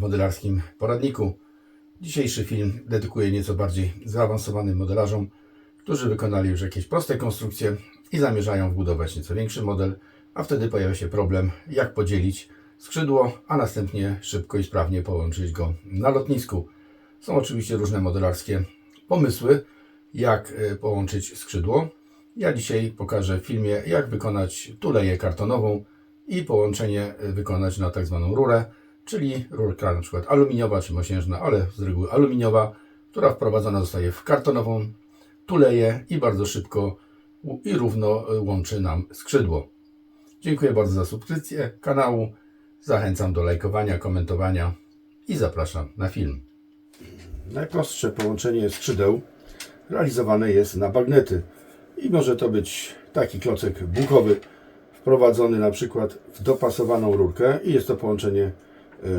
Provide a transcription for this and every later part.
modelarskim poradniku. Dzisiejszy film dedykuję nieco bardziej zaawansowanym modelarzom, którzy wykonali już jakieś proste konstrukcje i zamierzają wbudować nieco większy model, a wtedy pojawia się problem, jak podzielić skrzydło, a następnie szybko i sprawnie połączyć go na lotnisku. Są oczywiście różne modelarskie pomysły, jak e, połączyć skrzydło. Ja dzisiaj pokażę w filmie, jak wykonać tuleję kartonową i połączenie e, wykonać na tak zwaną rurę, czyli rurka na przykład aluminiowa czy mosiężna, ale z reguły aluminiowa, która wprowadzona zostaje w kartonową tuleję i bardzo szybko i równo e, łączy nam skrzydło. Dziękuję bardzo za subskrypcję kanału. Zachęcam do lajkowania, komentowania i zapraszam na film. Najprostsze połączenie skrzydeł realizowane jest na bagnety i może to być taki klocek bukowy wprowadzony na przykład w dopasowaną rurkę i jest to połączenie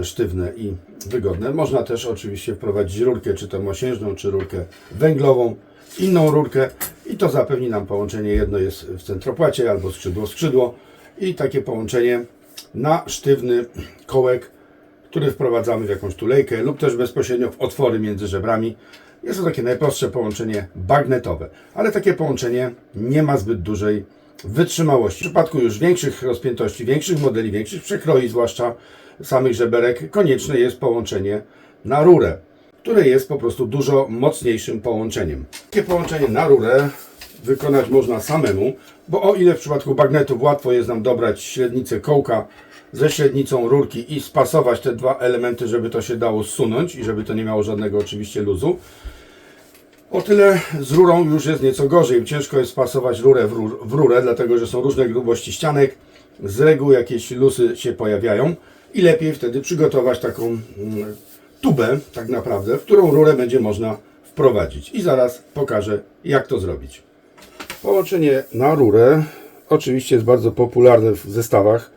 sztywne i wygodne. Można też oczywiście wprowadzić rurkę, czy to mosiężną, czy rurkę węglową, inną rurkę i to zapewni nam połączenie. Jedno jest w centropłacie albo skrzydło skrzydło i takie połączenie na sztywny kołek, który wprowadzamy w jakąś tulejkę lub też bezpośrednio w otwory między żebrami. Jest to takie najprostsze połączenie bagnetowe, ale takie połączenie nie ma zbyt dużej wytrzymałości. W przypadku już większych rozpiętości, większych modeli, większych przekroi, zwłaszcza samych żeberek, konieczne jest połączenie na rurę, które jest po prostu dużo mocniejszym połączeniem. Takie połączenie na rurę wykonać można samemu, bo o ile w przypadku bagnetów łatwo jest nam dobrać średnicę kołka ze średnicą rurki i spasować te dwa elementy, żeby to się dało zsunąć i żeby to nie miało żadnego oczywiście luzu, o tyle z rurą już jest nieco gorzej. Ciężko jest spasować rurę w, rur, w rurę, dlatego że są różne grubości ścianek. Z reguły jakieś lusy się pojawiają i lepiej wtedy przygotować taką mm, tubę, tak naprawdę, w którą rurę będzie można wprowadzić. I zaraz pokażę, jak to zrobić. Połączenie na rurę oczywiście jest bardzo popularne w zestawach.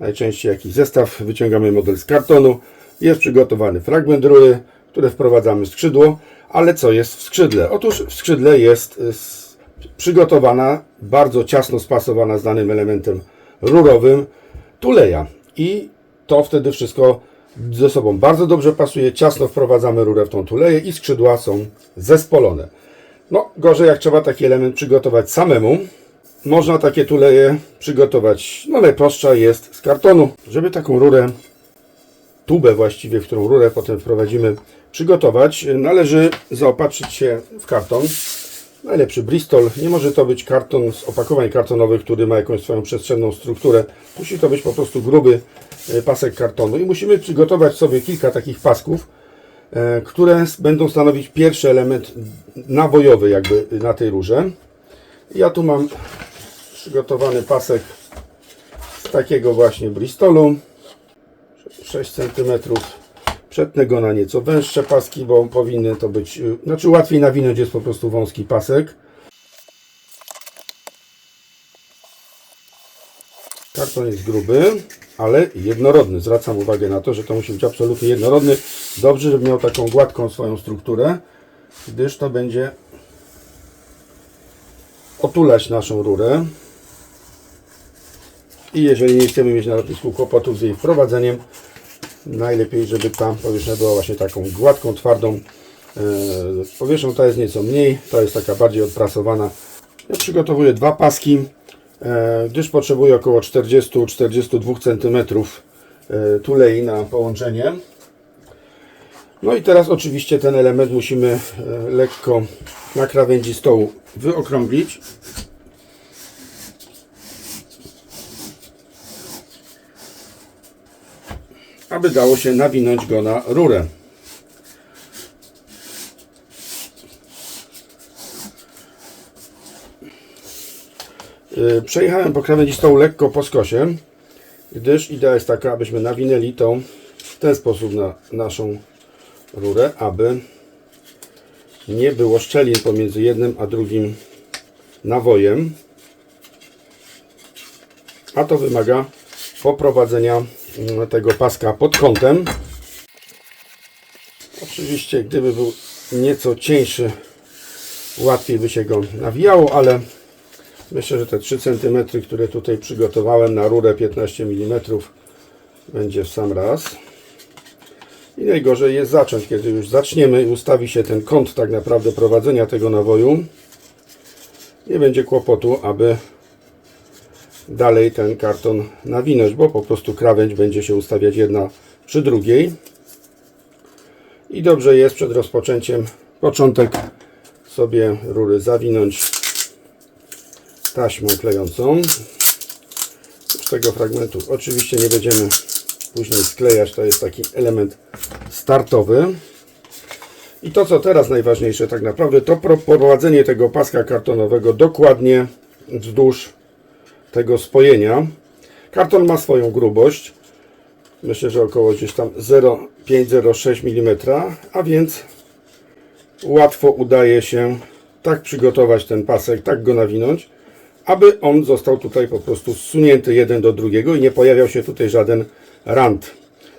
Najczęściej jakiś zestaw, wyciągamy model z kartonu, jest przygotowany fragment rury, które wprowadzamy w skrzydło, ale co jest w skrzydle? Otóż w skrzydle jest y, przygotowana, bardzo ciasno spasowana z danym elementem rurowym tuleja i to wtedy wszystko ze sobą bardzo dobrze pasuje, ciasno wprowadzamy rurę w tą tuleję i skrzydła są zespolone. No, gorzej jak trzeba taki element przygotować samemu. Można takie tuleje przygotować, no najprostsza jest z kartonu. Żeby taką rurę, tubę właściwie, w którą rurę potem wprowadzimy, przygotować, należy zaopatrzyć się w karton. Najlepszy Bristol. Nie może to być karton z opakowań kartonowych, który ma jakąś swoją przestrzenną strukturę. Musi to być po prostu gruby e, pasek kartonu i musimy przygotować sobie kilka takich pasków, e, które będą stanowić pierwszy element nawojowy jakby na tej rurze. Ja tu mam przygotowany pasek z takiego właśnie Bristolu 6 cm przetnę go na nieco węższe paski, bo powinny to być y, znaczy łatwiej nawinąć jest po prostu wąski pasek. Karton jest gruby ale jednorodny. Zwracam uwagę na to, że to musi być absolutnie jednorodny. Dobrze, żeby miał taką gładką swoją strukturę gdyż to będzie otulać naszą rurę. I jeżeli nie chcemy mieć na lotnisku kłopotów z jej wprowadzeniem, najlepiej, żeby ta powierzchnia była właśnie taką gładką, twardą. E, Powierzchnią ta jest nieco mniej, ta jest taka bardziej odprasowana. Ja przygotowuję dwa paski, e, gdyż potrzebuję około 40-42 cm e, tulei na połączenie. No i teraz oczywiście ten element musimy lekko na krawędzi stołu wyokrąglić. Aby dało się nawinąć go na rurę. Yy, Przejechałem po krawędzi stołu lekko po skosie, gdyż idea jest taka, abyśmy nawinęli tą w ten sposób na naszą rurę, aby nie było szczelin pomiędzy jednym a drugim nawojem. A to wymaga poprowadzenia tego paska pod kątem. Oczywiście, gdyby był nieco cieńszy, łatwiej by się go nawijało, ale myślę, że te 3 cm, które tutaj przygotowałem na rurę 15 mm będzie w sam raz. I najgorzej jest zacząć, kiedy już zaczniemy i ustawi się ten kąt tak naprawdę prowadzenia tego nawoju. Nie będzie kłopotu, aby dalej ten karton nawinąć, bo po prostu krawędź będzie się ustawiać jedna przy drugiej. I dobrze jest przed rozpoczęciem początek sobie rury zawinąć taśmą klejącą. Z tego fragmentu oczywiście nie będziemy później sklejać, to jest taki element startowy. I to co teraz najważniejsze tak naprawdę to prowadzenie tego paska kartonowego dokładnie wzdłuż tego spojenia. Karton ma swoją grubość. Myślę, że około gdzieś tam 0,5-0,6 mm, a więc łatwo udaje się tak przygotować ten pasek, tak go nawinąć, aby on został tutaj po prostu zsunięty jeden do drugiego i nie pojawiał się tutaj żaden rand.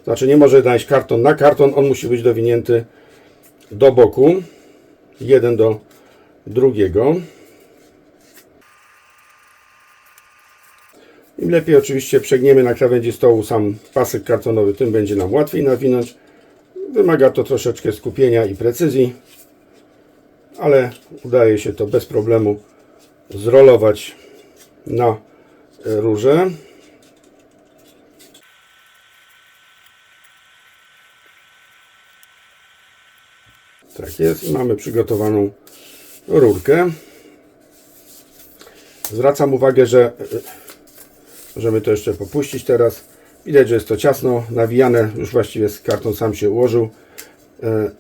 Znaczy nie może znaleźć karton na karton, on musi być dowinięty do boku, jeden do drugiego. Lepiej oczywiście przegniemy na krawędzi stołu sam pasek kartonowy, tym będzie nam łatwiej nawinąć. Wymaga to troszeczkę skupienia i precyzji, ale udaje się to bez problemu zrolować na rurze. Tak jest i mamy przygotowaną rurkę. Zwracam uwagę, że e, Możemy to jeszcze popuścić teraz. Widać, że jest to ciasno nawijane. Już właściwie karton sam się ułożył. E,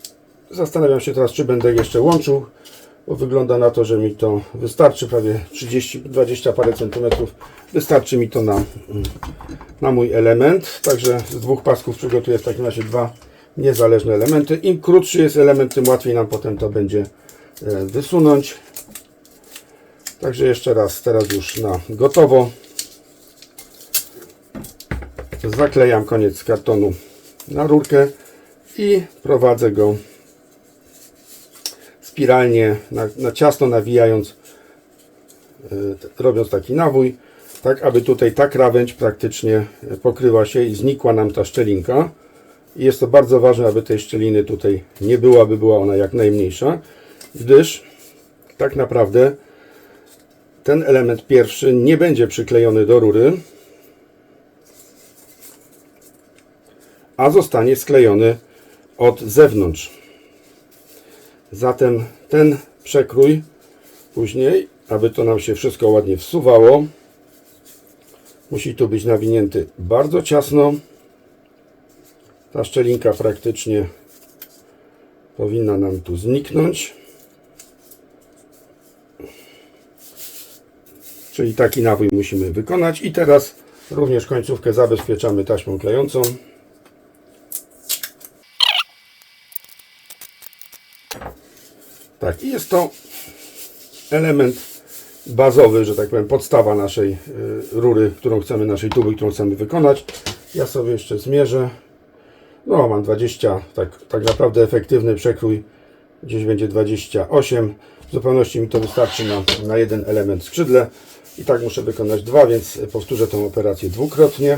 Zastanawiam się teraz, czy będę jeszcze łączył, bo wygląda na to, że mi to wystarczy. Prawie 30, 20 parę centymetrów. Wystarczy mi to na, na mój element. Także z dwóch pasków przygotuję w takim razie dwa niezależne elementy. Im krótszy jest element, tym łatwiej nam potem to będzie e, wysunąć. Także jeszcze raz, teraz już na gotowo. Zaklejam koniec kartonu na rurkę i prowadzę go spiralnie, na, na ciasno nawijając, yy, robiąc taki nawój, tak aby tutaj ta krawędź praktycznie pokryła się i znikła nam ta szczelinka. I jest to bardzo ważne, aby tej szczeliny tutaj nie było, aby była ona jak najmniejsza, gdyż tak naprawdę ten element pierwszy nie będzie przyklejony do rury, a zostanie sklejony od zewnątrz. Zatem ten przekrój później, aby to nam się wszystko ładnie wsuwało, musi tu być nawinięty bardzo ciasno. Ta szczelinka praktycznie powinna nam tu zniknąć. Czyli taki nawój musimy wykonać. I teraz również końcówkę zabezpieczamy taśmą klejącą. Tak, i jest to element bazowy, że tak powiem, podstawa naszej y, rury, którą chcemy, naszej tuby, którą chcemy wykonać. Ja sobie jeszcze zmierzę. No, mam 20, tak, tak naprawdę efektywny przekrój gdzieś będzie 28. W zupełności mi to wystarczy na, na jeden element skrzydle. I tak muszę wykonać dwa, więc powtórzę tę operację dwukrotnie.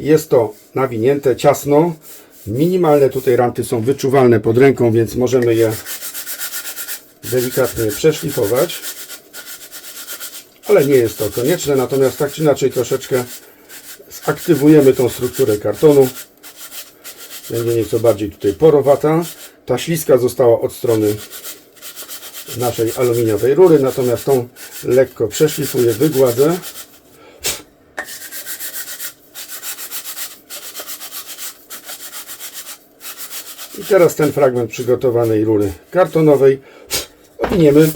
Jest to nawinięte ciasno, Minimalne tutaj ranty są wyczuwalne pod ręką, więc możemy je delikatnie przeszlifować. Ale nie jest to konieczne, natomiast tak czy inaczej troszeczkę zaktywujemy tą strukturę kartonu. Będzie nieco bardziej tutaj porowata. Ta śliska została od strony naszej aluminiowej rury, natomiast tą lekko przeszlifuję, wygładzę. Teraz ten fragment przygotowanej rury kartonowej owiniemy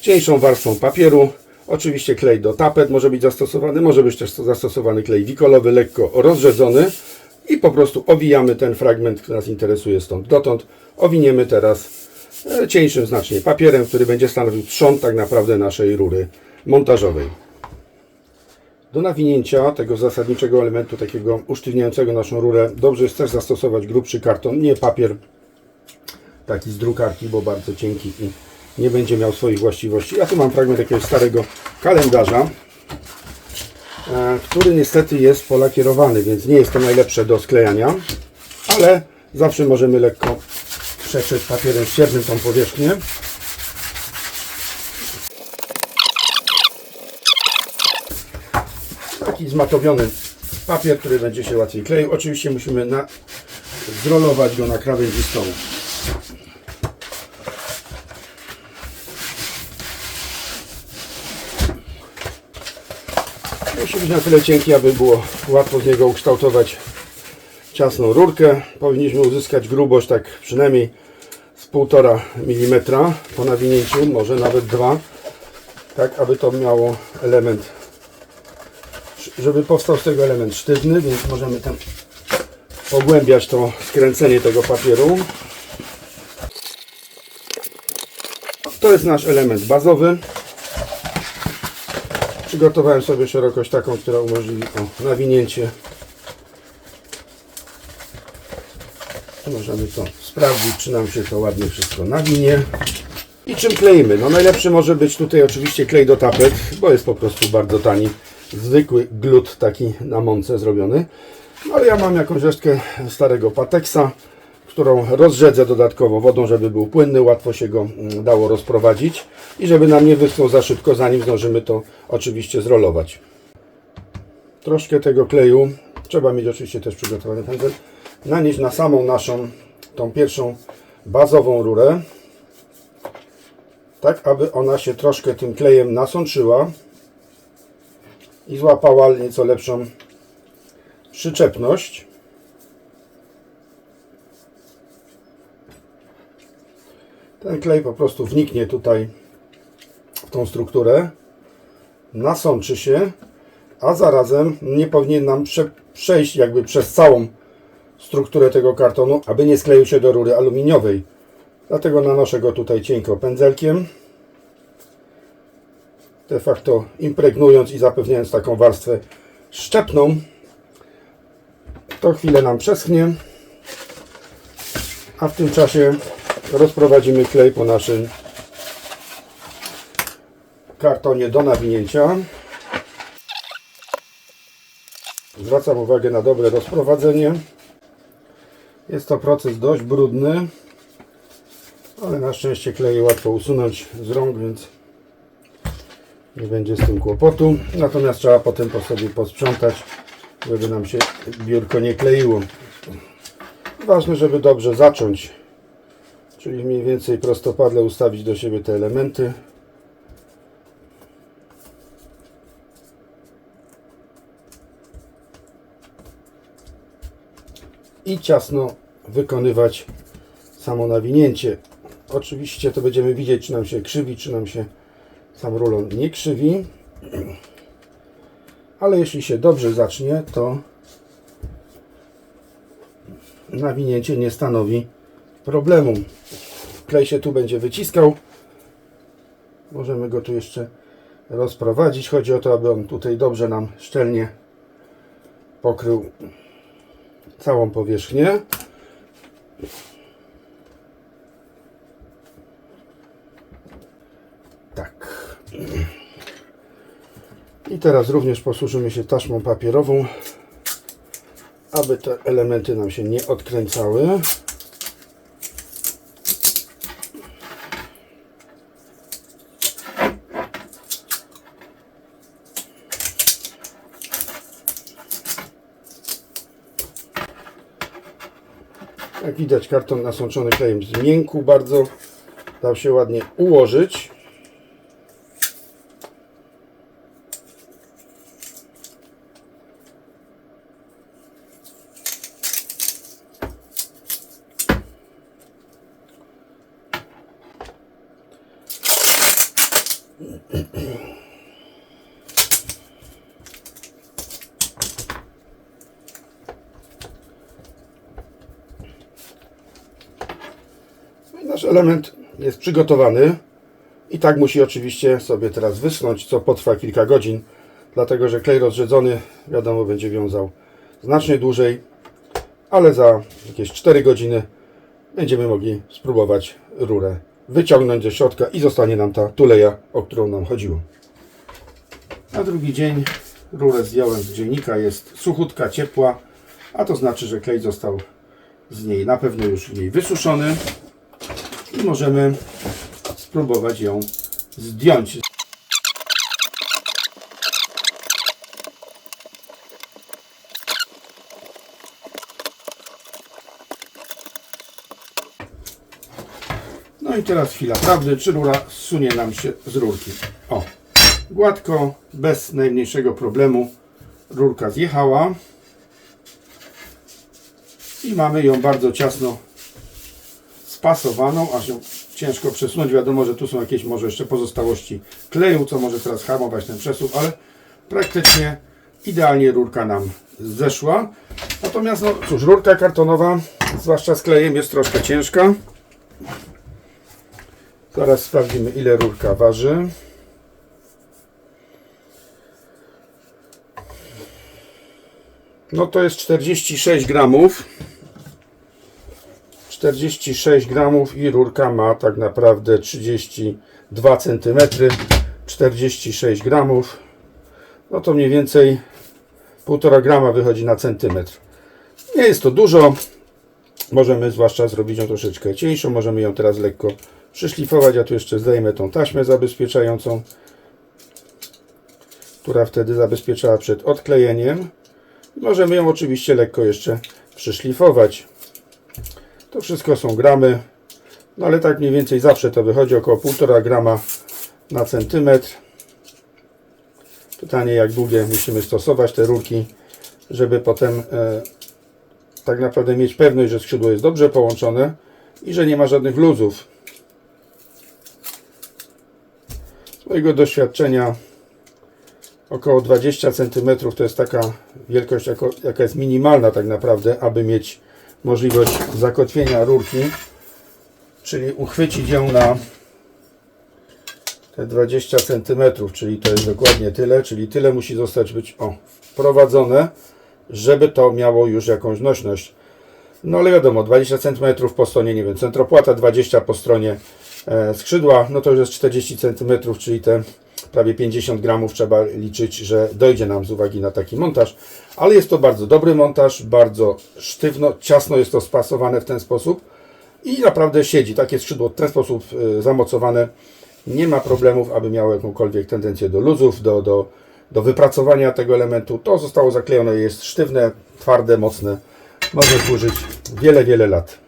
cieńszą warstwą papieru. Oczywiście klej do tapet może być zastosowany, może być też zastosowany klej wikolowy, lekko rozrzedzony. I po prostu owijamy ten fragment, który nas interesuje stąd dotąd. Owiniemy teraz e, cieńszym znacznie papierem, który będzie stanowił trzon tak naprawdę naszej rury montażowej. Do nawinięcia tego zasadniczego elementu, takiego usztywniającego naszą rurę, dobrze jest też zastosować grubszy karton, nie papier taki z drukarki, bo bardzo cienki i nie będzie miał swoich właściwości. Ja tu mam fragment jakiegoś starego kalendarza. e, który niestety jest polakierowany, więc nie jest to najlepsze do sklejania, ale zawsze możemy lekko przetrzeć papierem ściernym tą powierzchnię. Taki zmatowiony papier, który będzie się łatwiej kleił. Oczywiście musimy na, zrolować go na krawędzi stołu. Musi być na tyle cienki, aby było łatwo z niego ukształtować ciasną rurkę. Powinniśmy uzyskać grubość tak przynajmniej z 1,5 mm po nawinięciu, może nawet 2 tak aby to miało element żeby powstał z tego element sztywny, więc możemy tam pogłębiać to skręcenie tego papieru. To jest nasz element bazowy. Przygotowałem sobie szerokość taką, która umożliwi o, nawinięcie. Możemy to sprawdzić, czy nam się to ładnie wszystko nawinie. I czym kleimy? No najlepszy może być tutaj oczywiście klej do tapet, bo jest po prostu bardzo tani. Zwykły glut taki na mące zrobiony. No ale ja mam jakąś resztkę starego Patexa, którą rozrzedzę dodatkowo wodą, żeby był płynny, łatwo się go mm, dało rozprowadzić i żeby nam nie wyschnął za szybko, zanim zdążymy to oczywiście zrolować. Troszkę tego kleju, trzeba mieć oczywiście też przygotowany pędzel, nanieść na samą naszą, tą pierwszą bazową rurę tak aby ona się troszkę tym klejem nasączyła i złapała nieco lepszą przyczepność. Ten klej po prostu wniknie tutaj w tą strukturę, nasączy się, a zarazem nie powinien nam prze, przejść jakby przez całą strukturę tego kartonu, aby nie skleił się do rury aluminiowej. Dlatego nanoszę go tutaj cienko pędzelkiem. De facto impregnując i zapewniając taką warstwę szczepną. To chwilę nam przeschnie. A w tym czasie rozprowadzimy klej po naszym kartonie do nawinięcia. Zwracam uwagę na dobre rozprowadzenie. Jest to proces dość brudny ale na szczęście kleje łatwo usunąć z rąk, więc nie będzie z tym kłopotu. Natomiast trzeba potem po sobie posprzątać, żeby nam się biurko nie kleiło. Ważne, żeby dobrze zacząć, czyli mniej więcej prostopadle ustawić do siebie te elementy. I ciasno wykonywać samo nawinięcie. Oczywiście to będziemy widzieć, czy nam się krzywi, czy nam się sam rulon nie krzywi. Ale jeśli się dobrze zacznie, to nawinięcie nie stanowi problemu. Klej się tu będzie wyciskał. Możemy go tu jeszcze rozprowadzić. Chodzi o to, aby on tutaj dobrze nam szczelnie pokrył całą powierzchnię. I teraz również posłużymy się taśmą papierową, aby te elementy nam się nie odkręcały. Jak widać karton nasączony klejem zmiękł bardzo, dał się ładnie ułożyć. No i Nasz element jest przygotowany i tak musi oczywiście sobie teraz wysnąć, co potrwa kilka godzin, dlatego że klej rozrzedzony, wiadomo, będzie wiązał znacznie dłużej, ale za jakieś 4 godziny będziemy mogli spróbować rurę wyciągnąć ze środka i zostanie nam ta tuleja, o którą nam chodziło. Na drugi dzień Rurę zdjąłem z grzejnika, jest suchutka, ciepła, a to znaczy, że klej został z niej na pewno już w niej wysuszony i możemy spróbować ją zdjąć. No i teraz chwila prawdy, czy rura zsunie nam się z rurki. O, gładko, bez najmniejszego problemu rurka zjechała i mamy ją bardzo ciasno spasowaną, aż ją ciężko przesunąć. Wiadomo, że tu są jakieś może jeszcze pozostałości kleju, co może teraz hamować ten przesuw, ale praktycznie idealnie rurka nam zeszła. Natomiast, no cóż, rurka kartonowa, zwłaszcza z klejem, jest troszkę ciężka. Zaraz sprawdzimy, ile rurka waży. No to jest 46 gramów. 46 gramów i rurka ma tak naprawdę 32 cm. 46 gramów. No to mniej więcej 1,5 grama wychodzi na centymetr. Nie jest to dużo. Możemy zwłaszcza zrobić ją troszeczkę cieńszą. Możemy ją teraz lekko przyszlifować. Ja tu jeszcze zdejmę tą taśmę zabezpieczającą, która wtedy zabezpieczała przed odklejeniem. Możemy ją oczywiście lekko jeszcze przyszlifować. To wszystko są gramy, no ale tak mniej więcej zawsze to wychodzi około 1,5 grama na centymetr. Pytanie jak długie musimy stosować te rurki, żeby potem e, tak naprawdę mieć pewność, że skrzydło jest dobrze połączone i że nie ma żadnych luzów. Z mojego doświadczenia około 20 cm to jest taka wielkość, jaka jest minimalna tak naprawdę, aby mieć możliwość zakotwienia rurki, czyli uchwycić ją na te 20 cm, czyli to jest dokładnie tyle, czyli tyle musi zostać być o, wprowadzone, żeby to miało już jakąś nośność. No ale wiadomo, 20 cm po stronie, nie wiem, centropłata, 20 po stronie e, skrzydła, no to już jest 40 cm, czyli te prawie 50 gramów trzeba liczyć, że dojdzie nam z uwagi na taki montaż. Ale jest to bardzo dobry montaż, bardzo sztywno, ciasno jest to spasowane w ten sposób i naprawdę siedzi. Takie skrzydło w ten sposób e, zamocowane nie ma problemów, aby miało jakąkolwiek tendencję do luzów, do, do, do wypracowania tego elementu. To zostało zaklejone, jest sztywne, twarde, mocne. Może służyć wiele, wiele lat.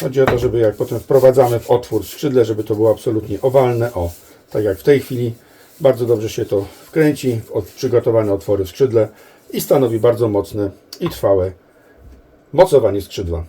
Chodzi o to, żeby jak potem wprowadzamy w otwór skrzydle, żeby to było absolutnie owalne. O, tak jak w tej chwili. Bardzo dobrze się to wkręci w przygotowane otwory w skrzydle i stanowi bardzo mocne i trwałe mocowanie skrzydła.